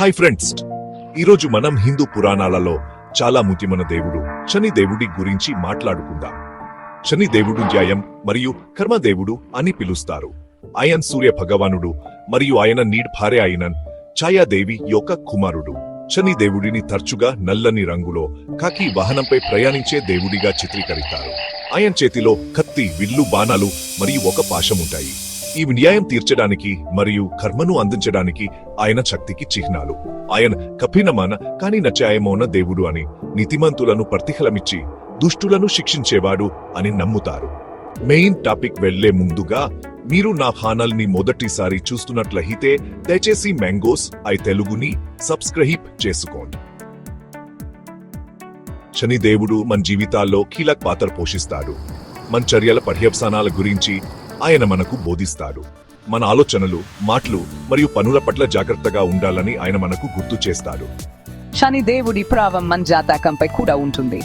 Hi friends. ఈరోజు మనం హిందూ పురాణాలలో చాలా ముఖ్యమైన దేవుడు శని దేవుడి గురించి మాట్లాడుకుందాం. శని దేవుడు న్యాయం మరియు కర్మదేవుడు అని పిలుస్తారు. ఆయన సూర్య భగవానుడు మరియు ఆయన నీడ్ భార్య అయిన ఛాయాదేవి యొక్క కుమారుడు. శని దేవుడిని తరచుగా నల్లని రంగులో కాకి వాహనంపై ప్రయాణించే దేవుడిగా చిత్రీకరిస్తారు. ఆయన చేతిలో కత్తి విల్లు బాణాలు మరియు ఒక పాశం ఉంటాయి. ఈ న్యాయం తీర్చడానికి మరియు కర్మను అందించడానికి ఆయన శక్తికి చిహ్నాలు. ఆయన కఠినమాన కాని నచ్చాయమోన దేవుడు అని నీతిమంతులను ప్రతిఫలమిచ్చి దుష్టులను శిక్షించేవాడు అని నమ్ముతారు. మెయిన్ టాపిక్ వెళ్ళే ముందుగా మీరు నా ఛానల్ని మొదటిసారి చూస్తున్నట్లయితే దయచేసి మ్యాంగోస్ ఐ తెలుగుని సబ్స్క్రైబ్ చేసుకోండి. శని దేవుడు మన జీవితాల్లో కీలక పాత్ర పోషిస్తాడు. మన చర్యల పర్యవసానాల గురించి ఆయన మనకు బోధిస్తాడు. మన ఆలోచనలు మాటలు మరియు పనుల పట్ల జాగ్రత్తగా ఉండాలని ఆయన మనకు గుర్తు చేస్తాడు. శని దేవుడి ప్రావం మన జాతకంపై కూడా ఉంటుంది.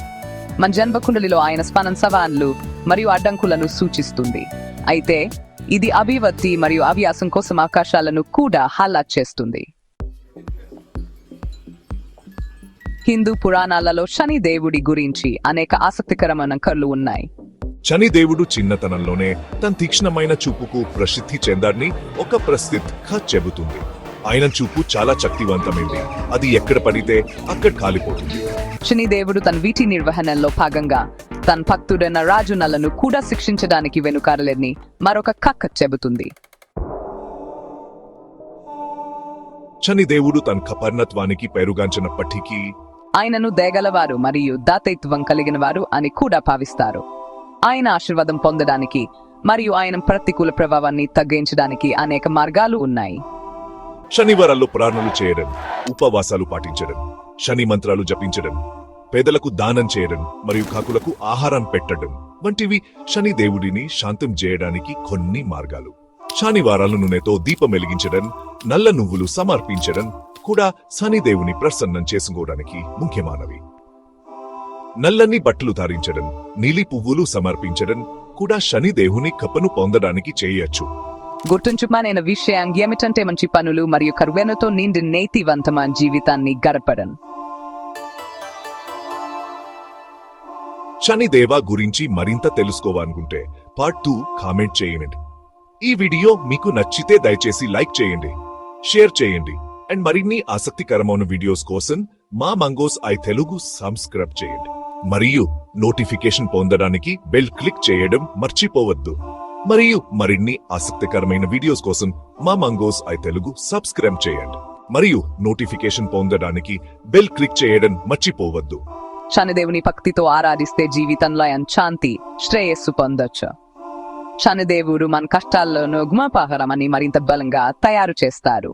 మన జన్మకుండలిలో ఆయన స్పనం సవాన్లు మరియు అడ్డంకులను సూచిస్తుంది. అయితే ఇది అభివృద్ధి మరియు అభ్యాసం కోసం అవకాశాలను కూడా హల్లా చేస్తుంది. హిందూ పురాణాలలో శని దేవుడి గురించి అనేక ఆసక్తికరమైన కళ్ళు ఉన్నాయి. శని దేవుడు చిన్నతనంలోనే తన తీక్ష్ణమైన చూపుకు ప్రసిద్ధి చెందాడని ఒక ప్రసిద్ధ చెబుతుంది. ఆయన చూపు చాలా శక్తివంతమైంది. అది ఎక్కడ పడితే అక్కడ కాలిపోతుంది. శని దేవుడు తన వీటి నిర్వహణలో భాగంగా తన భక్తుడైన రాజు నలను కూడా శిక్షించడానికి వెనుకారలేదని మరొక కక్క చెబుతుంది. శని దేవుడు తన కపర్ణత్వానికి పేరుగాంచినప్పటికీ ఆయనను దేగలవారు మరియు దాతైత్వం కలిగిన వారు అని కూడా భావిస్తారు. ఆయన ఆశీర్వాదం పొందడానికి మరియు ఆయన ప్రతికూల ప్రభావాన్ని తగ్గించడానికి అనేక మార్గాలు ఉన్నాయి. శనివారాల్లో ప్రార్థనలు చేయడం ఉపవాసాలు పాటించడం శని మంత్రాలు జపించడం పేదలకు దానం చేయడం మరియు కాకులకు ఆహారం పెట్టడం వంటివి శని దేవుడిని శాంతం చేయడానికి కొన్ని మార్గాలు. శనివారాలు నూనెతో దీపం వెలిగించడం నల్ల నువ్వులు సమర్పించడం కూడా శని దేవుని ప్రసన్నం చేసుకోవడానికి ముఖ్యమైనవి. నల్లని బట్టలు ధరించడం నీలి పువ్వులు సమర్పించడం కూడా శని దేవుని కప్పను పొందడానికి చేయొచ్చు. గుర్తుంచుమనైన విషయం ఏమిటంటే మంచి పనులు మరియు కరువెనతో నిండి నేతివంతమైన జీవితాన్ని గడపడం. శనిదేవ గురించి మరింత తెలుసుకోవాలనుకుంటే పార్ట్ టూ కామెంట్ చేయండి. ఈ వీడియో మీకు నచ్చితే దయచేసి లైక్ చేయండి షేర్ చేయండి అండ్ మరిన్ని ఆసక్తికరమైన వీడియోస్ కోసం మా మంగోస్ ఐ తెలుగు సబ్స్క్రైబ్ చేయండి. మరియు నోటిఫికేషన్ పొందడానికి బెల్ క్లిక్ చేయడం మర్చిపోవద్దు. మరియు మరిన్ని ఆసక్తికరమైన వీడియోస్ కోసం మా మంగోస్ ఐ తెలుగు సబ్స్క్రైబ్ చేయండి. మరియు నోటిఫికేషన్ పొందడానికి బెల్ క్లిక్ చేయడం మర్చిపోవద్దు. శనిదేవుని భక్తితో ఆరాధిస్తే జీవితంలో ఆయన శాంతి శ్రేయస్సు పొందొచ్చు. శనిదేవుడు మన కష్టాల్లోనూ గుమపాహరమని మరింత బలంగా తయారు చేస్తారు.